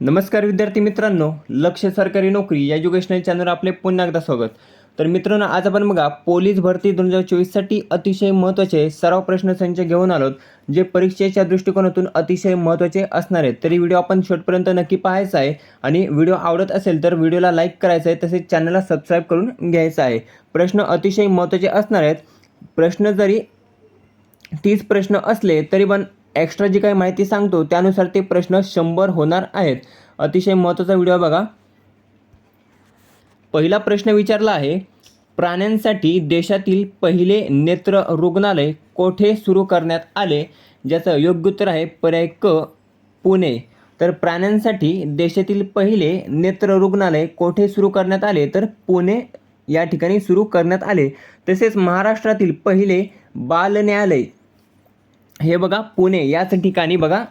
नमस्कार विद्यार्थी मित्रांनो लक्ष सरकारी नोकरी या एज्युकेशनल चॅनल आपले पुन्हा एकदा स्वागत. तर मित्रांनो आज आपण बघा पोलीस भरती दोन हजार चोवीससाठी अतिशय महत्त्वाचे सराव प्रश्नसंच घेऊन आलोत जे परीक्षेच्या दृष्टिकोनातून अतिशय महत्त्वाचे असणार आहेत. तरी व्हिडिओ आपण शेवटपर्यंत नक्की पाहायचा आहे आणि व्हिडिओ आवडत असेल तर व्हिडिओला लाईक करायचा आहे तसेच चॅनलला सबस्क्राईब करून घ्यायचा आहे. प्रश्न अतिशय महत्त्वाचे असणार आहेत. प्रश्न जरी तीस प्रश्न असले तरी पण एक्स्ट्रा जी काही माहिती सांगतो त्यानुसार ते प्रश्न शंभर होणार आहेत. अतिशय महत्त्वाचा व्हिडिओ बघा. पहिला प्रश्न विचारला आहे प्राण्यांसाठी देशातील पहिले नेत्र रुग्णालय कोठे सुरू करण्यात आले? ज्याचं योग्य उत्तर आहे पर्याय क पुणे. तर प्राण्यांसाठी देशातील पहिले नेत्र रुग्णालय कोठे सुरू करण्यात आले? तर पुणे या ठिकाणी सुरू करण्यात आले. तसेच महाराष्ट्रातील पहिले बाल न्यायालय हे बघा पुणे याच ठिकाणी बघा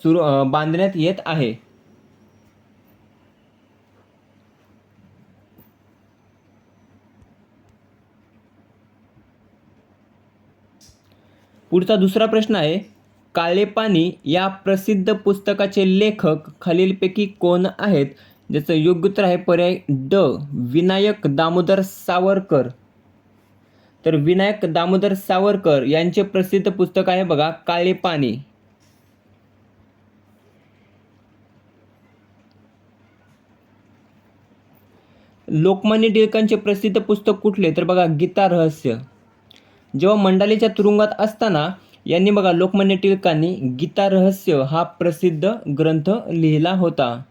सुरू बांधण्यात येत आहे. पुढचा दुसरा प्रश्न आहे काळे पाणी या प्रसिद्ध पुस्तकाचे लेखक खालीलपैकी कोण आहेत? ज्याचं योग्य उत्तर आहे पर्याय ड विनायक दामोदर सावरकर. तर विनायक दामोदर सावरकर यांचे प्रसिद्ध पुस्तक आहे बघा काळे पाणी. लोकमान्य टिळकांचे प्रसिद्ध पुस्तक कुठले? तर बघा गीता रहस्य. जेव्हा मंडालीच्या तुरुंगात असताना यांनी बघा लोकमान्य टिळकांनी गीता रहस्य हा प्रसिद्ध ग्रंथ लिहिला होता.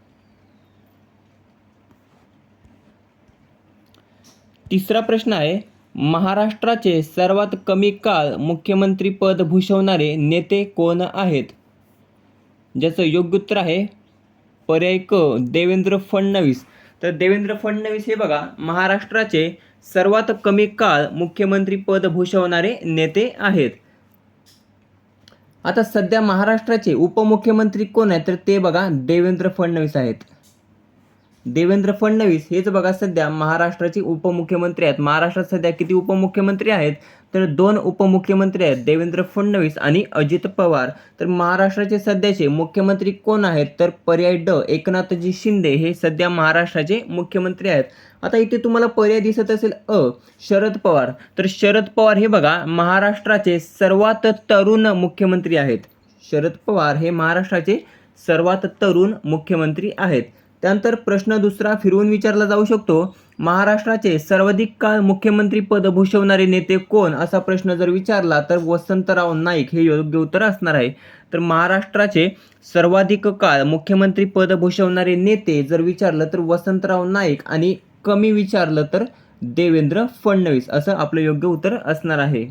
तिसरा प्रश्न आहे महाराष्ट्राचे सर्वात कमी काळ मुख्यमंत्रीपद भूषवणारे नेते कोण आहेत? ज्याचं योग्य उत्तर आहे पर्याय क देवेंद्र फडणवीस. तर देवेंद्र फडणवीस हे बघा महाराष्ट्राचे सर्वात कमी काळ मुख्यमंत्रीपद भूषवणारे नेते आहेत. आता सध्या महाराष्ट्राचे उपमुख्यमंत्री कोण आहेत? तर ते बघा देवेंद्र फडणवीस आहेत. देवेंद्र फडणवीस हेच बघा सध्या महाराष्ट्राचे उपमुख्यमंत्री आहेत. महाराष्ट्रात सध्या किती उपमुख्यमंत्री आहेत? तर दोन उपमुख्यमंत्री आहेत देवेंद्र फडणवीस आणि अजित पवार. तर महाराष्ट्राचे सध्याचे मुख्यमंत्री कोण आहेत? तर पर्याय ड एकनाथजी शिंदे हे सध्या महाराष्ट्राचे मुख्यमंत्री आहेत. आता इथे तुम्हाला पर्याय दिसत असेल अ शरद पवार. तर शरद पवार हे बघा महाराष्ट्राचे सर्वात तरुण मुख्यमंत्री आहेत. शरद पवार हे महाराष्ट्राचे सर्वात तरुण मुख्यमंत्री आहेत. त्यानंतर प्रश्न दुसरा फिरवून विचारला जाऊ शकतो. महाराष्ट्राचे सर्वाधिक काळ मुख्यमंत्री पद भूषवणारे नेते कोण? असा प्रश्न जर विचारला तर वसंतराव नाईक हे योग्य उत्तर असणार आहे. तर महाराष्ट्राचे सर्वाधिक काळ मुख्यमंत्री पद भूषवणारे नेते जर विचारलं तर वसंतराव नाईक आणि कमी विचारलं तर देवेंद्र फडणवीस असं आपलं योग्य उत्तर असणार आहे.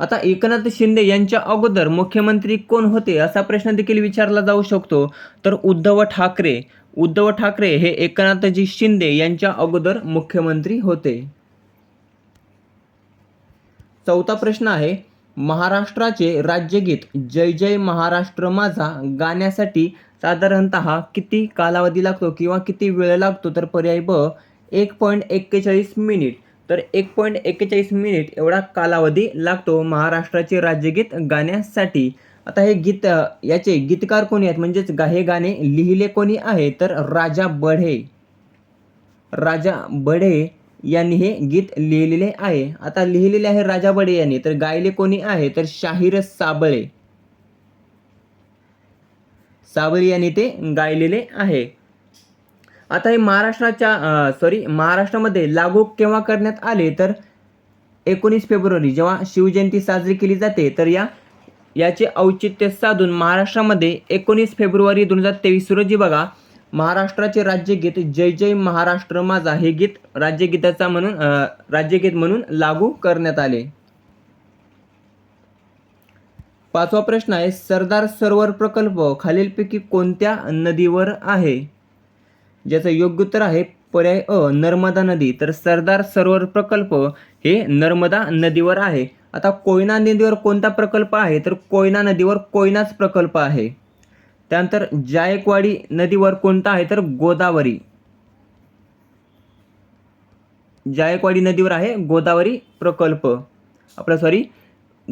आता एकनाथ शिंदे यांच्या अगोदर मुख्यमंत्री कोण होते असा प्रश्न देखील विचारला जाऊ शकतो. तर उद्धव ठाकरे उद्धव ठाकरे हे एकनाथजी शिंदे यांच्या अगोदर मुख्यमंत्री होते. चौथा प्रश्न आहे महाराष्ट्राचे राज्यगीत जय जय महाराष्ट्र माझा गाण्यासाठी साधारणत किती कालावधी लागतो किंवा किती वेळ लागतो? तर पर्याय ब एक पॉईंट एक्केचाळीस मिनिट. तर एक पॉईंट एक्केचाळीस मिनिट एवढा कालावधी लागतो महाराष्ट्राचे राज्यगीत गाण्यासाठी. आता हे गीत याचे गीतकार कोणी आहेत? म्हणजेच गा हे गाणे लिहिले कोणी आहे? तर राजा बढे. राजा बढे यांनी हे गीत लिहिलेले आहे. आता लिहिलेले आहे राजा बढे यांनी. तर गायले कोणी आहे? तर शाहीर साबळे. साबळे यांनी ते गायलेले आहे. आता हे महाराष्ट्राच्या सॉरी महाराष्ट्रामध्ये लागू केव्हा करण्यात आले? तर एकोणीस फेब्रुवारी जेव्हा शिवजयंती साजरी केली जाते तर या याचे औचित्य साधून महाराष्ट्रामध्ये एकोणीस फेब्रुवारी दोन हजार तेवीस रोजी बघा महाराष्ट्राचे राज्यगीत जय जय महाराष्ट्र माझा हे गीत राज्यगीताचा म्हणून राज्यगीत म्हणून लागू करण्यात आले. पाचवा प्रश्न आहे सरदार सरोवर प्रकल्प खालीलपैकी कोणत्या नदीवर आहे? ज्याचं योग्य उत्तर आहे पर्याय अ नर्मदा नदी. तर सरदार सरोवर प्रकल्प हे नर्मदा नदीवर आहे. आता कोयना नदीवर कोणता प्रकल्प आहे? तर कोयना नदीवर कोयनाच प्रकल्प आहे. त्यानंतर जायकवाडी नदीवर कोणता आहे? तर गोदावरी. जायकवाडी नदीवर आहे गोदावरी प्रकल्प. आपला सॉरी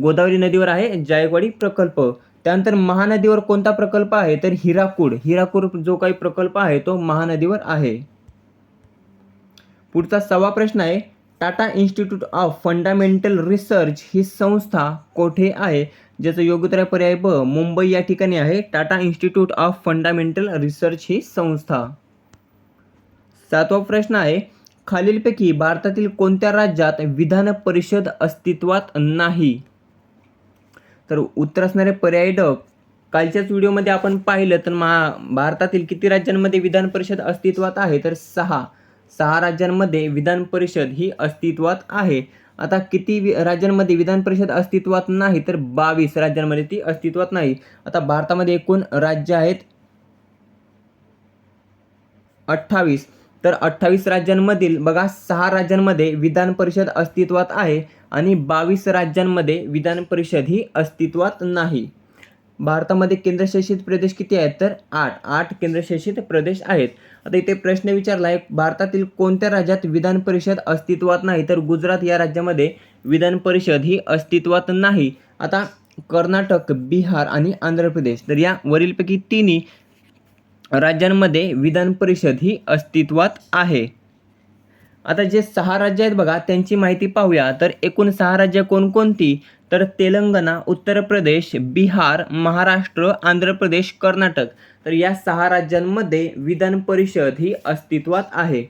गोदावरी नदीवर आहे जायकवाडी प्रकल्प. त्यानंतर महानदीवर कोणता प्रकल्प आहे? तर हिराकूड. हिराकूड जो काही प्रकल्प आहे तो महानदीवर आहे. पुढचा सहावा प्रश्न आहे Tata Institute of Fundamental Research ही संस्था कोठे आहे? ज्याचं योग्यतर पर्याय ब मुंबई या ठिकाणी आहे. Tata Institute of Fundamental Research ही संस्था. सातवा प्रश्न आहे खालीलपैकी भारतातील कोणत्या राज्यात विधान परिषद अस्तित्वात नाही? तर उत्तर असणारे पर्यटक कालच्याच व्हिडिओमध्ये आपण पाहिलं तर मा भारतातील किती राज्यांमध्ये विधान परिषद अस्तित्वात आहे? तर सहा. सहा राज्यांमध्ये विधान परिषद ही अस्तित्वात आहे. आता किती वि राज्यांमध्ये विधान परिषद अस्तित्वात नाही तर बावीस राज्यांमध्ये ती अस्तित्वात नाही. आता भारतामध्ये एकूण राज्य आहेत अठ्ठावीस. तर अठ्ठावीस राज्यांमधील बघा सहा राज्यांमध्ये विधान परिषद अस्तित्वात आहे. आणि बावीस राज्यांमध्ये विधान परिषद ही अस्तित्वात नाही. भारतामध्ये केंद्रशासित प्रदेश किती आहेत? तर आठ. आठ केंद्रशासित प्रदेश आहेत. आता इथे प्रश्न विचारला आहे भारतातील कोणत्या राज्यात विधान परिषद अस्तित्वात नाही? तर गुजरात या राज्यामध्ये विधान परिषद ही अस्तित्वात नाही. आता कर्नाटक बिहार आणि आंध्र प्रदेश. तर या वरीलपैकी तिन्ही राज्यांमध्ये विधान परिषद ही अस्तित्वात आहे. आता जे सहा राज्य आहेत बघा त्यांची माहिती पाहूया. तर एकूण सहा राज्य कोणकोणती? तर तेलंगणा उत्तर प्रदेश बिहार महाराष्ट्र आंध्र प्रदेश कर्नाटक. तर या सहा राज्यांमध्ये विधान परिषद ही अस्तित्वात आहे.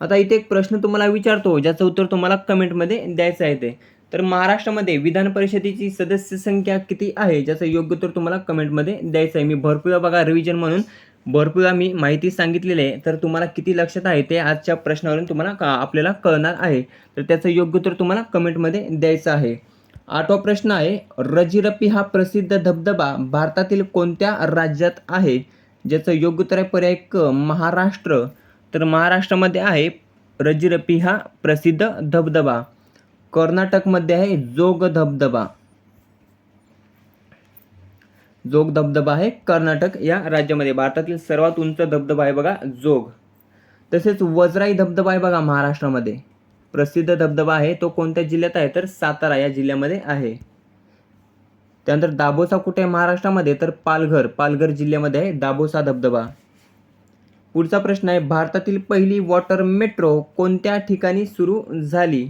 आता इथे एक प्रश्न तुम्हाला विचारतो ज्याचं उत्तर तुम्हाला कमेंटमध्ये द्यायचं आहे ते. तर महाराष्ट्रामध्ये विधान परिषदेची सदस्य संख्या किती आहे? ज्याचं योग्य उत्तर तुम्हाला कमेंटमध्ये द्यायचं आहे. मी भरपूर बघा रिव्हिजन म्हणून भरपूर आम्ही माहिती सांगितलेली आहे. तर तुम्हाला किती लक्षात आहे ते आजच्या प्रश्नावरून तुम्हाला का आपल्याला कळणार आहे. तर त्याचं योग्य उत्तर तुम्हाला कमेंटमध्ये द्यायचं आहे. आठवा प्रश्न आहे रजिरपी हा प्रसिद्ध धबधबा भारतातील कोणत्या राज्यात आहे? ज्याचं योग्य उत्तर आहे पर्याय क महाराष्ट्र. तर महाराष्ट्रामध्ये आहे रजिरपी हा प्रसिद्ध धबधबा. कर्नाटकमध्ये आहे जोग धबधबा. जोग धबधबा आहे. कर्नाटक या राज्यामध्ये भारतातील सर्वात उंच धबधबा आहे बघा जोग. तसेच वजराई धबधबा आहे बघा महाराष्ट्रामध्ये. प्रसिद्ध धबधबा आहे. तो कोणत्या जिल्ह्यात आहे? तर सातारा या जिल्ह्यामध्ये आहे. त्यानंतर दाभोसा कुठे आहे? महाराष्ट्रामध्ये. तर पालघर पालघर जिल्ह्यामध्ये आहे दाभोसा धबधबा. पुढचा प्रश्न आहे भारतातील पहिली वॉटर मेट्रो कोणत्या ठिकाणी सुरू झाली?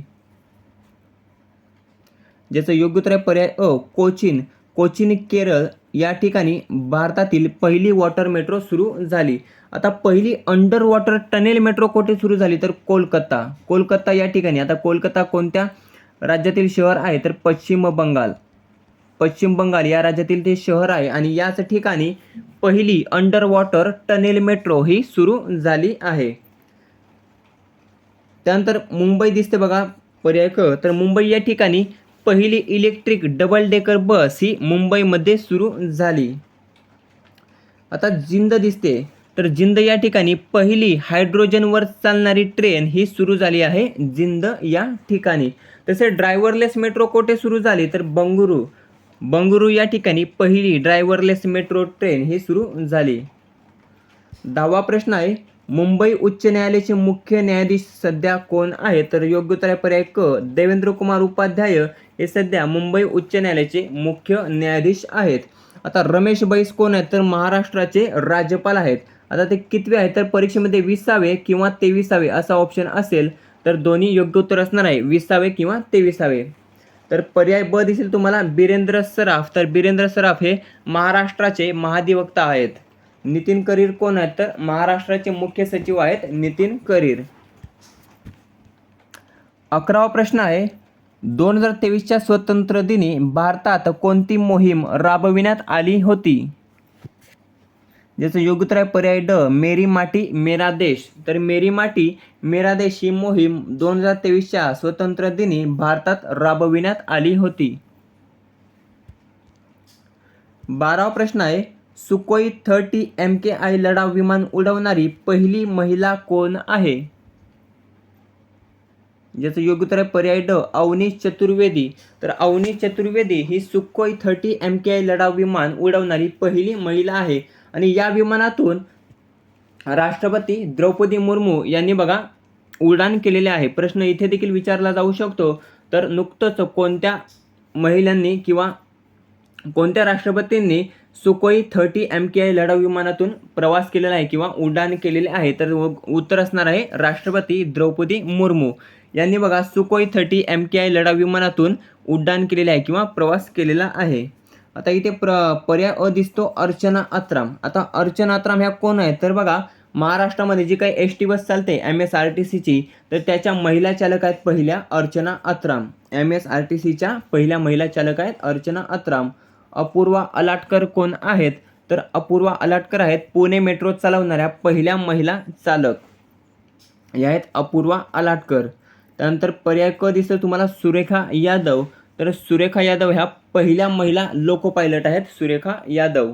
ज्याचं योग्य उत्तर आहे पर्याय अ कोचीन. कोचीन केरळ या ठिकाणी भारतातील पहिली वॉटर मेट्रो सुरू झाली. आता पहिली अंडर वॉटर टनेल मेट्रो कोठे सुरू झाली? तर कोलकाता. कोलकाता या ठिकाणी. आता कोलकाता कोणत्या राज्यातील शहर आहे? तर पश्चिम बंगाल. पश्चिम बंगाल या राज्यातील ते शहर आहे आणि याच ठिकाणी पहिली अंडर वॉटर टनेल मेट्रो ही सुरू झाली आहे. त्यानंतर मुंबई दिसते बघा. पर्याय क. तर मुंबई या ठिकाणी पहिली इलेक्ट्रिक डबल डेकर बस ही मुंबईमध्ये सुरू झाली. आता जिंद दिसते. तर जिंद या ठिकाणी पहिली हायड्रोजनवर चालणारी ट्रेन ही सुरू झाली आहे. जिंद या ठिकाणी. तसे ड्रायव्हरलेस मेट्रो कोठे सुरू झाली? तर बंगुरू बंगुरू या ठिकाणी पहिली ड्रायव्हरलेस मेट्रो ट्रेन ही सुरू झाली. दहावा प्रश्न आहे मुंबई उच्च न्यायालयाचे मुख्य न्यायाधीश सध्या कोण आहे तर योग्य उत्तर पर्याय क देवेंद्र कुमार उपाध्याय हे सध्या मुंबई उच्च न्यायालयाचे मुख्य न्यायाधीश आहेत. आता रमेश बैस कोण आहेत? तर महाराष्ट्राचे राज्यपाल आहेत. आता ते कितवे आहेत? तर परीक्षेमध्ये विसावे किंवा तेविसावे असा ऑप्शन असेल तर दोन्ही योग्य उत्तर असणार आहे. विसावे किंवा तेविसावे. तर पर्याय ब दिसेल तुम्हाला बिरेंद्र सराफ. तर बिरेंद्र सराफ हे महाराष्ट्राचे महाधिवक्ता आहेत. नितीन करीर कोण आहेत? तर महाराष्ट्राचे मुख्य सचिव आहेत नितीन करीर. अकरावा प्रश्न आहे दोन हजार तेवीसच्या स्वतंत्र दिनी भारतात कोणती मोहीम राबविण्यात आली होती? ज्याचं योग्य उत्तर आहे पर्याय ड मेरी माटी मेरा देश. तर मेरी माटी मेरा देश ही मोहीम दोन हजार तेवीसच्या स्वतंत्र दिनी भारतात राबविण्यात आली होती. बारावा प्रश्न आहे Sukhoi thirty M K I लढाऊ विमान उडवणारी पहिली महिला कोण आहे? ज्याचं योग्य उत्तर आहे पर्याय ड अवनीश चतुर्वेदी. तर अवनीश चतुर्वेदी ही Sukhoi thirty M K I लढाऊ विमान उडवणारी पहिली महिला आहे. आणि या विमानातून राष्ट्रपती द्रौपदी मुर्मू यांनी बघा उड्डाण केलेले आहे. प्रश्न इथे देखील विचारला जाऊ शकतो. तर नुकतंच कोणत्या महिलांनी किंवा कोणत्या राष्ट्रपतींनी Sukhoi thirty M K I लढाऊ विमानातून प्रवास केलेला आहे किंवा उड्डाण केलेले आहे तर उत्तर असणार आहे राष्ट्रपती द्रौपदी मुर्मू. यांनी बघा Sukhoi thirty M K I लढाऊ विमानातून उड्डाण केलेले आहे किंवा प्रवास केलेला आहे. आता इथे प्र पर्याय अ दिसतो अर्चना अत्राम. आता अर्चना अत्राम ह्या कोण आहेत? तर बघा महाराष्ट्रामध्ये जी काही एस टी बस चालते एम एस आर टी सीची तर त्याच्या महिला चालक आहेत पहिल्या Archana Atram. M S R T सीच्या पहिल्या महिला चालक आहेत अर्चना अत्राम. अपूर्वा अलाटकर कोण आहेत? तर अपूर्वा अलाटकर आहेत पुणे मेट्रो चालवणाऱ्या पहिल्या महिला चालक. या आहेत अपूर्वा अलाटकर. त्यानंतर पर्याय क दिसतो तुम्हाला सुरेखा यादव. तर सुरेखा यादव ह्या पहिल्या महिला लोको पायलट आहेत सुरेखा यादव.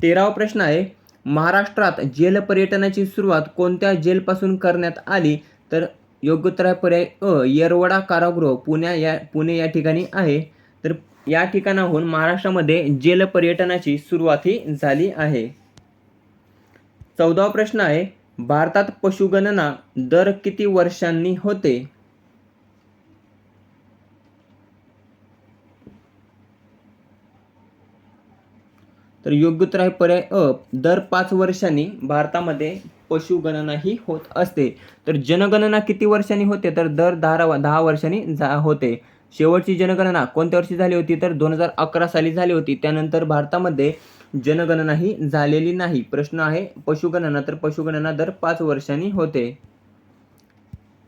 तेरावा प्रश्न आहे महाराष्ट्रात जेल पर्यटनाची सुरुवात कोणत्या जेलपासून करण्यात आली? तर योग्य उत्तर आहे पर्याय अ येरवडा कारागृह पुण्या या पुणे या ठिकाणी आहे. तर या ठिकाणाहून महाराष्ट्रामध्ये जल पर्यटनाची सुरुवात ही झाली आहे. चौदावा प्रश्न आहे भारतात पशुगणना दर किती वर्षांनी होते? तर योग्य उत्तर आहे पर्याय अ दर पाच वर्षांनी भारतामध्ये पशुगणना ही होत असते. तर जनगणना किती वर्षांनी होते? तर दर दहा दहा वर्षांनी जा होते. शेवटची जनगणना कोणत्या वर्षी झाली होती? तर दोन हजार अकरा साली झाली होती. त्यानंतर भारतामध्ये जनगणना ही झालेली नाही. प्रश्न आहे पशुगणना. तर पशुगणना दर पाच वर्षांनी होते.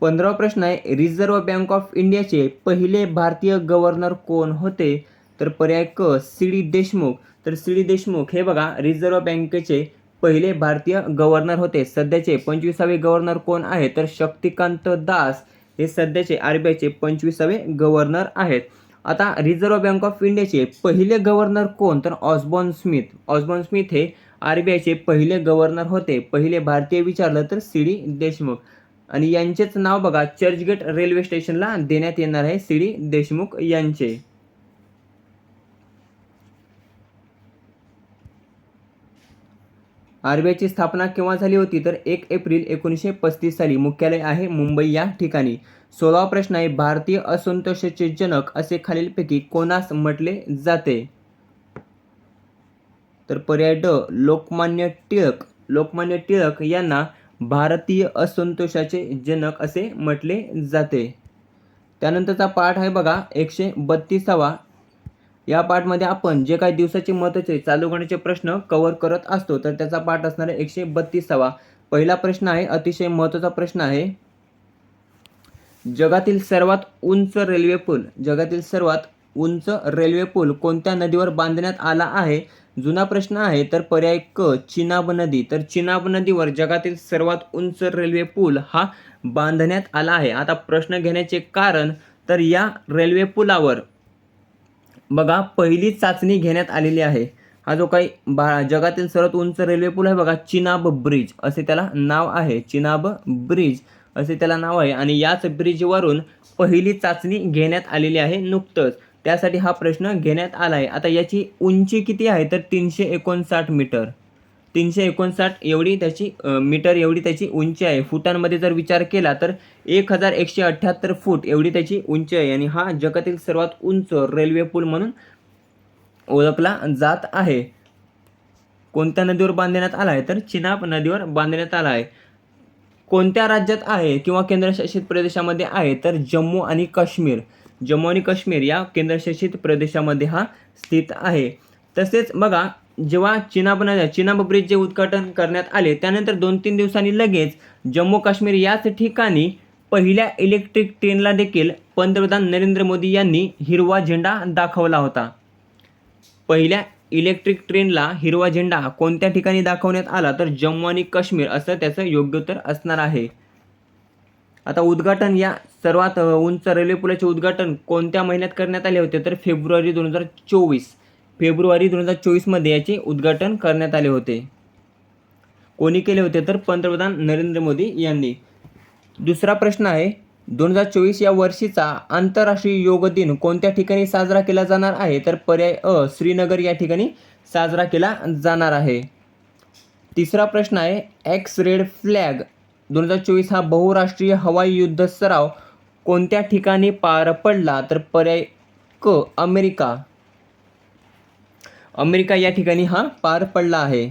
पंधरावा प्रश्न आहे रिझर्व्ह बँक ऑफ इंडियाचे पहिले भारतीय गव्हर्नर कोण होते? तर पर्याय क सी डी देशमुख. तर सी डी देशमुख हे बघा रिझर्व्ह बँकेचे पहिले भारतीय गव्हर्नर होते. सध्याचे पंचवीसावे गव्हर्नर कोण आहे? तर शक्तिकांत दास. हे सध्याचे आर बी आयचे पंचवीसावे गव्हर्नर आहेत. आता रिझर्व्ह बँक ऑफ इंडियाचे पहिले गव्हर्नर कोण? तर ऑस्बॉन स्मिथ ऑस्बॉन स्मिथ हे आर बी आयचे पहिले गव्हर्नर होते. पहिले भारतीय विचारलं तर सी. डी. देशमुख. आणि यांचेच नाव बघा चर्चगेट रेल्वे स्टेशनला देण्यात येणार आहे सी. डी. देशमुख यांचे. आरबीआयची स्थापना केव्हा झाली होती? तर एक एप्रिल एकोणीसशे पस्तीस साली मुख्यालय आहे मुंबई या ठिकाणी. सोळावा प्रश्न आहे भारतीय असंतोषाचे जनक असे खालीलपैकी कोणास म्हटले जाते? तर पर्याय ड लोकमान्य टिळक. लोकमान्य टिळक यांना भारतीय असंतोषाचे जनक असे म्हटले जाते. त्यानंतरचा पाठ आहे बघा एकशे बत्तीसावा. या पाठमध्ये आपण जे काही दिवसाचे महत्त्वाचे चालू होण्याचे प्रश्न कव्हर करत असतो तर त्याचा पाठ असणार आहे एकशे बत्तीसावा. पहिला प्रश्न आहे अतिशय महत्त्वाचा प्रश्न आहे. जगातील सर्वात उंच रेल्वे पूल जगातील सर्वात उंच रेल्वे पूल कोणत्या नदीवर बांधण्यात आला आहे? जुना प्रश्न आहे तर पर्याय क चिनाब नदी. तर चिनाब नदीवर जगातील सर्वात उंच रेल्वे पूल हा बांधण्यात आला आहे. आता प्रश्न घेण्याचे कारण तर या रेल्वे पुलावर बघा पहिली चाचणी घेण्यात आलेली आहे. हा जो काही बा जगातील सर्वात उंच रेल्वे पूल आहे बघा चिनाब ब्रिज असे त्याला नाव आहे. चिनाब ब्रिज असे त्याला नाव आहे. आणि याच ब्रिजवरून पहिली चाचणी घेण्यात आलेली आहे नुकतंच. त्यासाठी हा प्रश्न घेण्यात आला आहे आता याची उंची किती आहे? तर तीनशे एकोणसाठ मीटर. तीनशे एकोणसाठ एवढी त्याची मीटर एवढी त्याची उंची आहे. फुटांमध्ये जर विचार केला तर एक हजार एकशे अठ्ठ्याहत्तर फूट एवढी त्याची उंची आहे. आणि हा जगातील सर्वात उंच रेल्वे पूल म्हणून ओळखला जात आहे. कोणत्या नदीवर बांधण्यात आला आहे? तर चिनाब नदीवर बांधण्यात आला आहे. कोणत्या राज्यात आहे किंवा केंद्रशासित प्रदेशामध्ये आहे? तर जम्मू आणि काश्मीर. जम्मू आणि काश्मीर या केंद्रशासित प्रदेशामध्ये हा स्थित आहे. तसेच बघा जेव्हा चिनाब चिनाब ब्रिजचे उद्घाटन करण्यात आले त्यानंतर दोन तीन दिवसांनी लगेच जम्मू काश्मीर याच ठिकाणी पहिल्या इलेक्ट्रिक ट्रेनला देखील पंतप्रधान नरेंद्र मोदी यांनी हिरवा झेंडा दाखवला होता. पहिल्या इलेक्ट्रिक ट्रेनला हिरवा झेंडा कोणत्या ठिकाणी दाखवण्यात आला? तर जम्मू आणि काश्मीर असं त्याचं योग्य उत्तर असणार आहे. आता उद्घाटन या सर्वात उंच रेल्वे पुलाचे उद्घाटन कोणत्या महिन्यात करण्यात आले होते? तर फेब्रुवारी दोन हजार चोवीस. फेब्रुवारी दोन हजार चोवीसमध्ये याचे उद्घाटन करण्यात आले होते. कोणी केले होते तर पंतप्रधान नरेंद्र मोदी यांनी. दुसरा प्रश्न आहे दोन हजार चोवीस या वर्षीचा आंतरराष्ट्रीय योग दिन कोणत्या ठिकाणी साजरा केला जाणार आहे? तर पर्याय अ श्रीनगर या ठिकाणी साजरा केला जाणार आहे. तिसरा प्रश्न आहे एक्स रेड फ्लॅग दोन हजार चोवीस हा बहुराष्ट्रीय हवाई युद्ध सराव कोणत्या ठिकाणी पार पडला? तर पर्याय क अमेरिका. अमेरिका या ठिकाणी हा पार पडला आहे.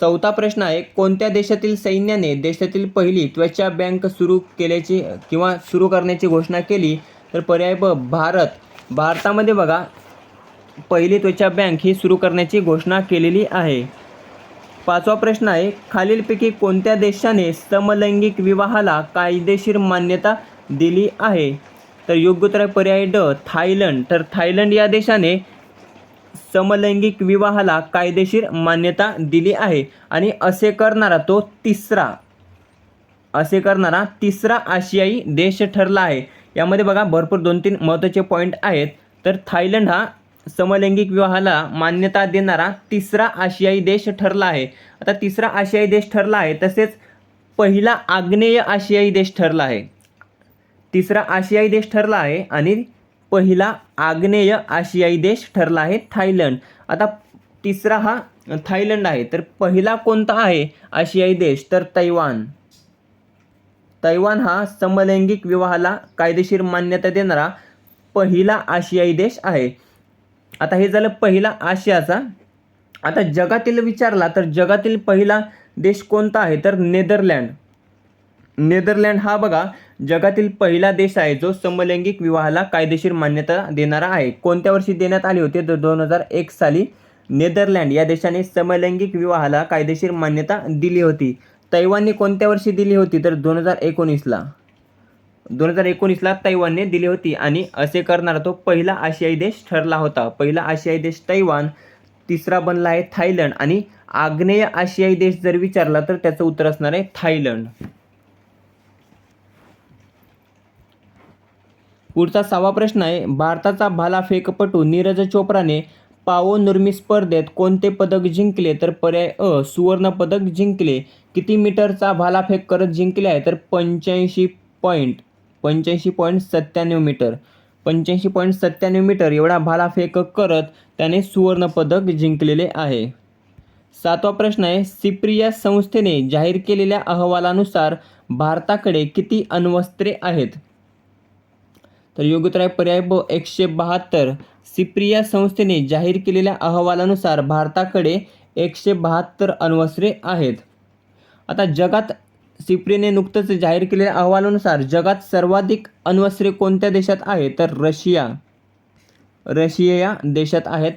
चौथा प्रश्न आहे कोणत्या देशातील सैन्याने देशातील पहिली त्वचा बँक सुरू केल्याची किंवा सुरू करण्याची घोषणा केली? तर पर्याय ब भारत. भारतामध्ये बघा पहिली त्वचा बँक ही सुरू करण्याची घोषणा केलेली आहे. पाचवा प्रश्न आहे खालीलपैकी कोणत्या देशाने समलैंगिक विवाहाला कायदेशीर मान्यता दिली आहे? तर योग्य उत्तर पर्याय ड थायलंड. तर थायलंड या देशाने समलैंगिक विवाहाला कायदेशीर मान्यता दिली आहे आणि असे करणारा तो तिसरा. असे करणारा तिसरा आशियाई देश ठरला आहे. यामध्ये बघा भरपूर दोन तीन महत्त्वाचे पॉईंट आहेत. तर थायलंड हा समलैंगिक विवाहाला मान्यता देणारा तिसरा आशियाई देश ठरला आहे. आता तिसरा आशियाई देश ठरला आहे तसेच पहिला आग्नेय आशियाई देश ठरला आहे. तिसरा आशियाई देश ठरला आहे आणि पहिला आग्नेय आशियाई देश ठरला आहे थायलंड. आता तिसरा हा थायलंड आहे. तर पहिला कोणता आहे आशियाई देश? तर तैवान. तैवान हा समलैंगिक विवाहाला कायदेशीर मान्यता देणारा पहिला आशियाई देश आहे. आता हे झालं पहिला आशियाचा. आता जगातील विचारला तर जगातील पहिला देश कोणता आहे? तर नेदरलँड. नेदरलँड हा बघा जगातील पहिला देश आहे जो समलैंगिक विवाहाला कायदेशीर मान्यता देणारा आहे. कोणत्या वर्षी देण्यात आली होती? तर दोन हजार एक साली नेदरलँड या देशाने समलैंगिक विवाहाला कायदेशीर मान्यता दिली होती. तैवानने कोणत्या वर्षी दिली होती? तर दोन हजार एकोणीसला. दोन हजार एकोणीसला तैवानने दिली होती आणि असे करणारा तो पहिला आशियाई देश ठरला होता. पहिला आशियाई देश तैवान तिसरा बनला आहे थायलंड आणि आग्नेय आशियाई देश जर विचारला तर त्याचं उत्तर असणार आहे थायलंड. पुढचा सहावा प्रश्न आहे भारताचा भालाफेकपटू नीरज चोप्राने पावो नुर्मी स्पर्धेत कोणते पदक जिंकले? तर पर्याय अ सुवर्ण पदक जिंकले. किती मीटरचा भालाफेक करत जिंकले आहे? तर पंच्याऐंशी पॉईंट पंच्याऐंशी पॉईंट सत्त्याण्णव मीटर. पंच्याऐंशी पॉईंट सत्त्याण्णव मीटर एवढा भालाफेक करत त्याने सुवर्णपदक जिंकलेले आहे. सातवा प्रश्न आहे सिप्रिया संस्थेने जाहीर केलेल्या अहवालानुसार भारताकडे किती अण्वस्त्रे आहेत? तर योग्य उत्तर आहे पर्याय ब एकशे बहात्तर सिप्रिया संस्थेने जाहीर केलेल्या अहवालानुसार भारताकडे एकशे बहात्तर अण्वस्त्रे आहेत. आता जगात सिप्रियाने नुकतंच जाहीर केलेल्या अहवालानुसार जगात सर्वाधिक अण्वस्त्रे कोणत्या देशात आहे तर रशिया. रशिया या देशात आहेत.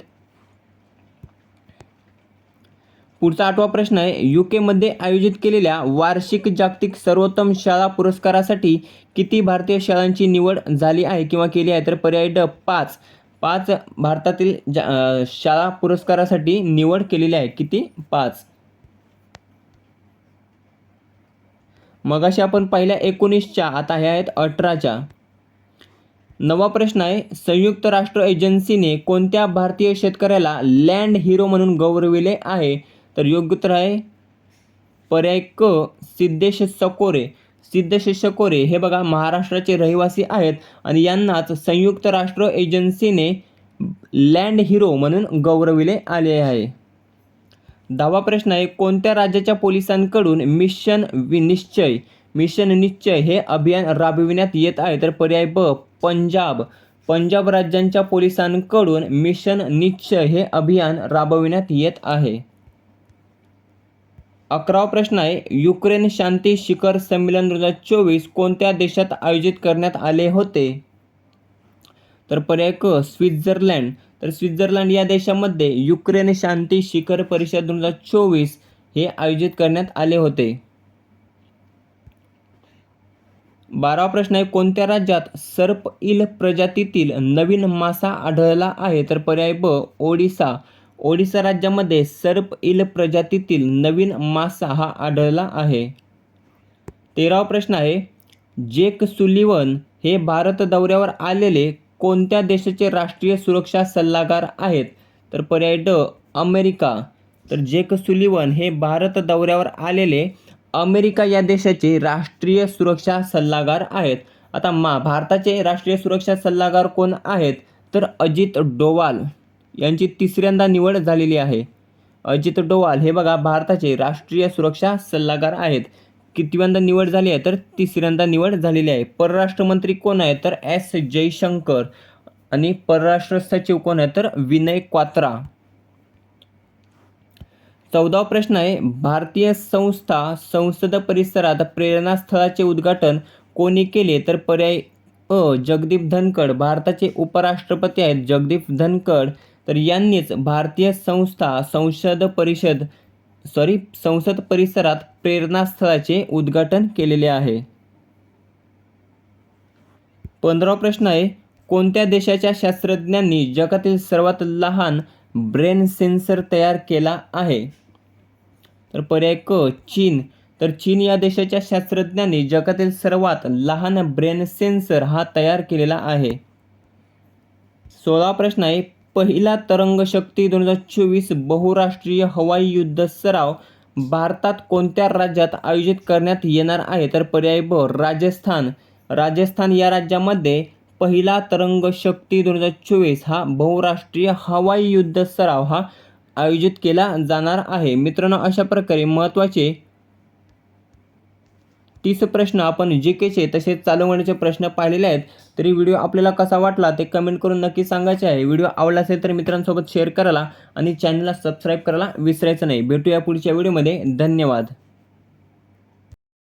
पुढचा आठवा प्रश्न आहे. यू केमध्ये आयोजित केलेल्या वार्षिक जागतिक सर्वोत्तम शाळा पुरस्कारासाठी किती भारतीय शाळांची निवड झाली आहे किंवा केली आहे? तर पर्याय ड पाच. पाच भारतातील जा शाळा पुरस्कारासाठी निवड केलेली आहे. किती? पाच. मगाशी आपण पहिल्या एकोणीसच्या आता ह्या आहेत अठराच्या. नवा प्रश्न आहे. संयुक्त राष्ट्र एजन्सीने कोणत्या भारतीय शेतकऱ्याला लँड हिरो म्हणून गौरविले आहे? तर योग्य उत्तर आहे. पर्याय क सिद्धेश सकोरे. सिद्धेश सकोरे हे बघा महाराष्ट्राचे रहिवासी आहेत आणि यांनाच संयुक्त राष्ट्र एजन्सीने लँड हिरो म्हणून गौरविले आले आहे. दहावा प्रश्न आहे कोणत्या राज्याच्या पोलिसांकडून मिशन वि निश्चय मिशन निश्चय हे अभियान राबविण्यात येत आहे? तर पर्याय ब पंजाब. पंजाब राज्यांच्या पोलिसांकडून मिशन निश्चय हे अभियान राबविण्यात येत आहे. अकरावा प्रश्न आहे युक्रेन शांती शिखर संमेलन दोन हजार चोवीस कोणत्या देशात आयोजित करण्यात आले होते? तर पर्याय क स्वित्झर्लंड. तर स्वित्झर्लंड या देशामध्ये युक्रेन शांती शिखर परिषद दोन हजार चोवीस हे आयोजित करण्यात आले होते. बारावा प्रश्न आहे कोणत्या राज्यात सर्प इल प्रजातीतील नवीन मासा आढळला आहे? तर पर्याय ब ओडिसा. ओडिसा राज्यामध्ये सर्प इल प्रजातीतील नवीन मासा हा आढळला आहे. तेरावा प्रश्न आहे जेक सुलिवन हे भारत दौऱ्यावर आलेले कोणत्या देशाचे राष्ट्रीय सुरक्षा सल्लागार आहेत? तर पर्याय ड अमेरिका. तर जेक सुलिवन हे भारत दौऱ्यावर आलेले अमेरिका या देशाचे राष्ट्रीय सुरक्षा सल्लागार आहेत. आता मा भारताचे राष्ट्रीय सुरक्षा सल्लागार कोण आहेत? तर अजित डोवाल. यांची तिसऱ्यांदा निवड झालेली आहे. अजित डोवाल हे बघा भारताचे राष्ट्रीय सुरक्षा सल्लागार आहेत. कितव्यांदा निवड झाली आहे तर तिसऱ्यांदा निवड झालेली आहे. परराष्ट्र मंत्री कोण आहे तर एस जयशंकर आणि परराष्ट्र सचिव कोण आहे तर विनय क्वात्रा. चौदावा प्रश्न आहे भारतीय संस्था संसद परिसरात प्रेरणास्थळाचे उद्घाटन कोणी केले तर पर्याय अ जगदीप धनखड भारताचे उपराष्ट्रपती आहेत जगदीप धनखड तर यांनीच भारतीय संस्था संसद परिषद सॉरी संसद परिसरात प्रेरणास्थळाचे उद्घाटन केलेले आहे. पंधरावा प्रश्न आहे कोणत्या देशाच्या शास्त्रज्ञांनी जगातील सर्वात लहान ब्रेन सेन्सर तयार केला आहे? तर पर्याय क चीन. तर चीन या देशाच्या शास्त्रज्ञांनी जगातील सर्वात लहान ब्रेन सेन्सर हा तयार केलेला आहे. सोळा प्रश्न आहे पहिला तरंगशक्ती दोन हजार चोवीस बहुराष्ट्रीय हवाई युद्ध सराव भारतात कोणत्या राज्यात आयोजित करण्यात येणार आहे? तर पर्याय ब राजस्थान. राजस्थान या राज्यामध्ये पहिला तरंगशक्ती दोन हजार चोवीस हा बहुराष्ट्रीय हवाई युद्ध सराव हा आयोजित केला जाणार आहे. मित्रांनो अशा प्रकारे महत्त्वाचे तीस प्रश्न आपण जी केचे तसेच चालवण्याचे प्रश्न पाहिलेले आहेत. तरी व्हिडिओ आपल्याला कसा वाटला ते कमेंट करून नक्की सांगायचे आहे. व्हिडिओ आवडला असेल तर मित्रांसोबत शेअर करायला आणि चॅनलला सबस्क्राईब करायला विसरायचं नाही. भेटूया पुढच्या व्हिडिओमध्ये धन्यवाद.